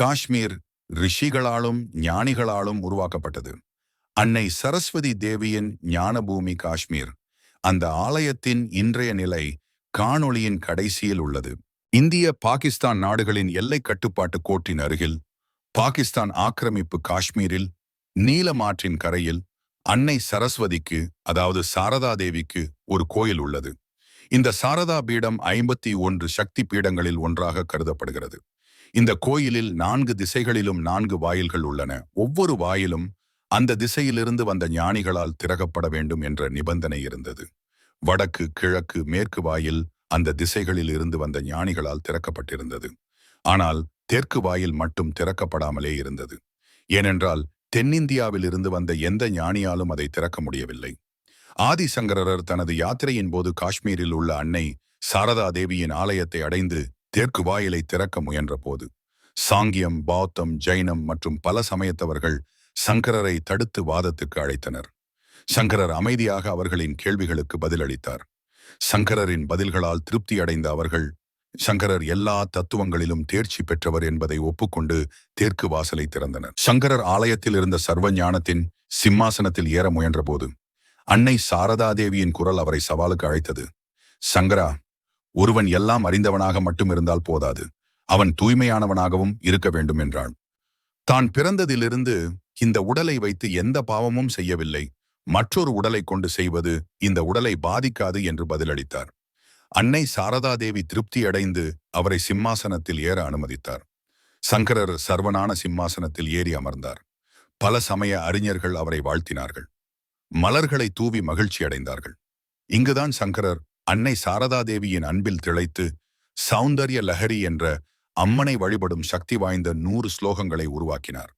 காஷ்மீர் ரிஷிகளாலும் ஞானிகளாலும் உருவாக்கப்பட்டது. அன்னை சரஸ்வதி தேவியின் ஞானபூமி காஷ்மீர். அந்த ஆலயத்தின் இன்றைய நிலை காணொளியின் கடைசியில் உள்ளது. இந்திய பாகிஸ்தான் நாடுகளின் எல்லை கட்டுப்பாட்டு கோட்டின் அருகில் பாகிஸ்தான் ஆக்கிரமிப்பு காஷ்மீரில் நீலமாற்றின் கரையில் அன்னை சரஸ்வதிக்கு அதாவது சாரதா தேவிக்கு ஒரு கோயில் உள்ளது. இந்த சாரதா பீடம் ஐம்பத்தி ஒன்று சக்தி பீடங்களில் ஒன்றாக கருதப்படுகிறது. இந்த கோயிலில் நான்கு திசைகளிலும் நான்கு வாயில்கள் உள்ளன. ஒவ்வொரு வாயிலும் அந்த திசையிலிருந்து வந்த ஞானிகளால் திறக்கப்பட வேண்டும் என்ற நிபந்தனை இருந்தது. வடக்கு கிழக்கு மேற்கு வாயில் அந்த திசைகளில் இருந்து வந்த ஞானிகளால் திறக்கப்பட்டிருந்தது. ஆனால் தெற்கு வாயில் மட்டும் திறக்கப்படாமலே இருந்தது. ஏனென்றால் தென்னிந்தியாவில் இருந்து வந்த எந்த ஞானியாலும் அதை திறக்க முடியவில்லை. ஆதிசங்கரர் தனது யாத்திரையின் போது காஷ்மீரில் உள்ள அன்னை சாரதா தேவியின் ஆலயத்தை அடைந்து தெற்கு வாயிலை திறக்க முயன்றபோது சாங்கியம் பௌத்தம் ஜைனம் மற்றும் பல சமயத்தவர்கள் சங்கரரை தடுத்து வாதத்துக்கு அழைத்தனர். சங்கரர் அமைதியாக அவர்களின் கேள்விகளுக்கு பதிலளித்தார். சங்கரரின் பதில்களால் திருப்தி அடைந்த அவர்கள் சங்கரர் எல்லா தத்துவங்களிலும் தேர்ச்சி பெற்றவர் என்பதை ஒப்புக்கொண்டு தேற்கு வாசலை திறந்தனர். சங்கரர் ஆலயத்தில் இருந்த சர்வ ஞானத்தின் சிம்மாசனத்தில் ஏற முயன்றபோது அன்னை சாரதாதேவியின் குரல் அவரை சவாலுக்கு அழைத்தது. சங்கரா ஒருவன் எல்லாம் அறிந்தவனாக மட்டும் இருந்தால் போதாது. அவன் தூய்மையானவனாகவும் இருக்க வேண்டும் என்றாள் தான் பிறந்ததிலிருந்து இந்த உடலை வைத்து எந்த பாவமும் செய்யவில்லை. மற்றொரு உடலை கொண்டு செய்வது இந்த உடலை பாதிக்காது என்று பதிலளித்தார். அன்னை சாரதாதேவி திருப்தி அடைந்து அவரை சிம்மாசனத்தில் ஏற அனுமதித்தார். சங்கரர் சர்வனான சிம்மாசனத்தில் ஏறி அமர்ந்தார். பல சமய அறிஞர்கள் அவரை வாழ்த்தினார்கள். மலர்களை தூவி மகிழ்ச்சி அடைந்தார்கள் இங்குதான் சங்கரர் அன்னை சாரதாதேவியின் அன்பில் திளைத்து சௌந்தர்ய லஹரி என்ற அம்மனை வழிபடும் சக்தி வாய்ந்த நூறு ஸ்லோகங்களை உருவாக்கினார்.